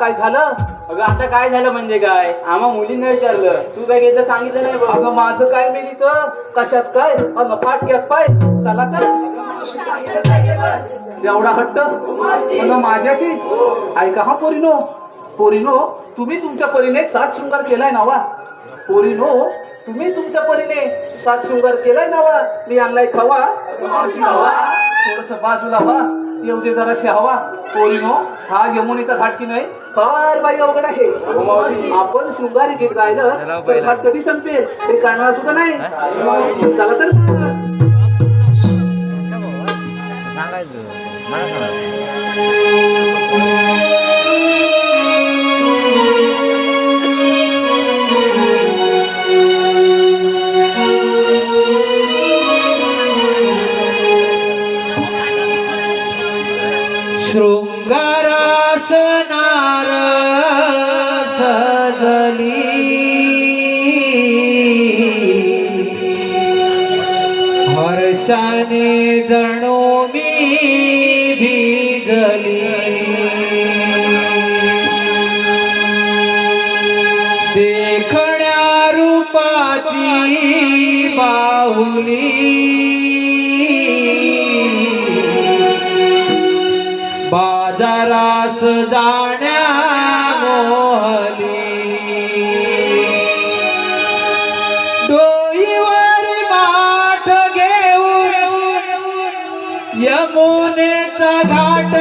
काय झालं? अगं आता काय झालं म्हणजे काय? आम्हा मुलींना विचारलं. तू काय घेतलं सांगितलं नाही बघ. अगं माझं काय मिलीच कशात काय? अगं फाटक्यात पाय. चला काय एवढा हट्ट? अगं माझ्याशी? ऐका हा पोरीनो. पोरीनो तुम्ही तुमच्या परीने सात शृंगार केलाय नावा. पोरीनो तुम्ही तुमच्या परीने सात शृंगार केलाय नावा. मी आणलाय खावा. थोडस बाजूला वा येऊ दे जराशी हवा. पोरीनो हा यमुनेचा घाट की नाही? फार बाई अवघड आहे. आपण शृंगारी गीत गायलं तर घाट कधी संपेल? हे कानाला सुद्धा नाही. चला तर. શૃંગારાસનાર સદલી હર્ષાને દણો દેખણ્યા રૂપાજી બાહુલી बाजारास जाण्या मोहली. डोईवर माठ घेऊन यमुनेचा घाट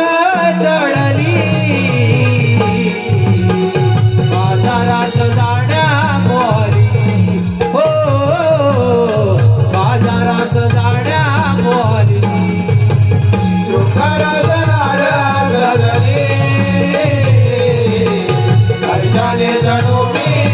me.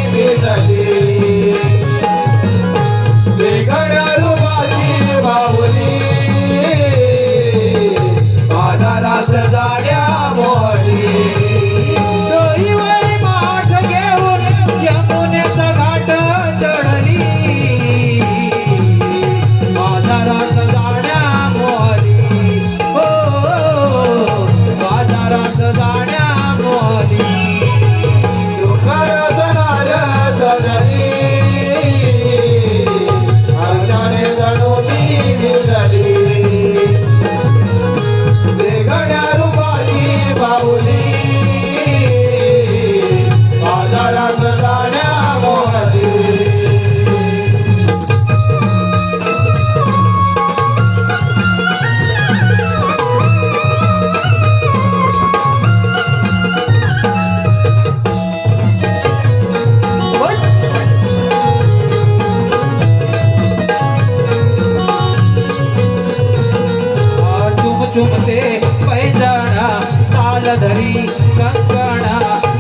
चुमते पैजणा ताल धरी कंकणा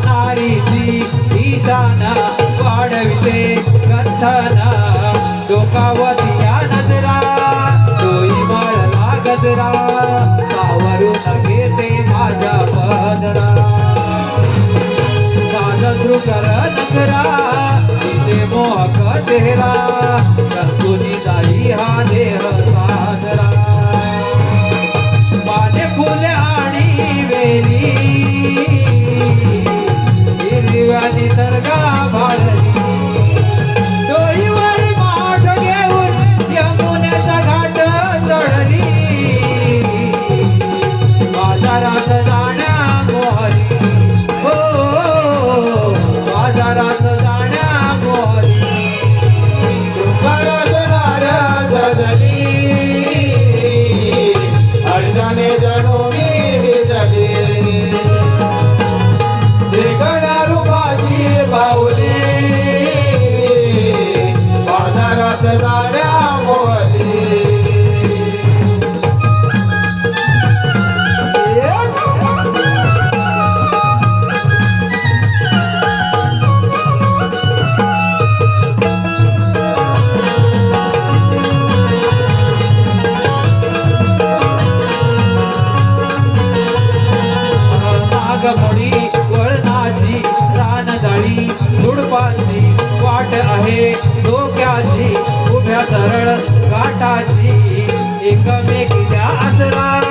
नारीची ईशाना वाढविते गंधना डोकावती या नजरा डोई मळला गजरा सावरून घेते माझ्या पदरा कर नगरा तिचे मोहक चेहरा नागमोडी वळणाची रानजाळी झुडपाची वाट आहे डोक्याची उभ्या सरळ गाठाची एकमेकीच्या आसरा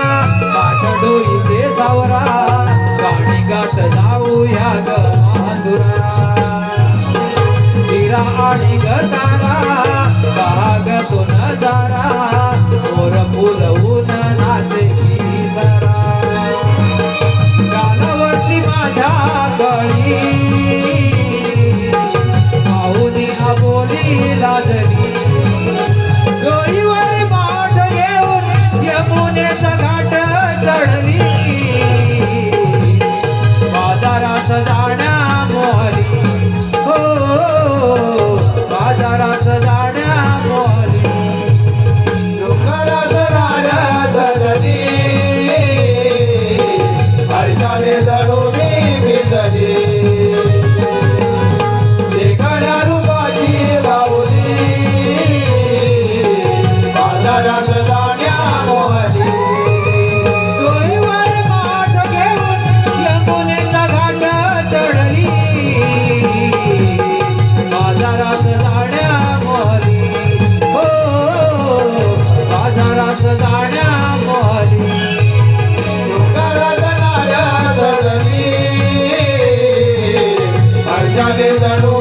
बाजारात जाण्या मोहली हो बाजारात जाण्या मोहली अर्जाने जाणू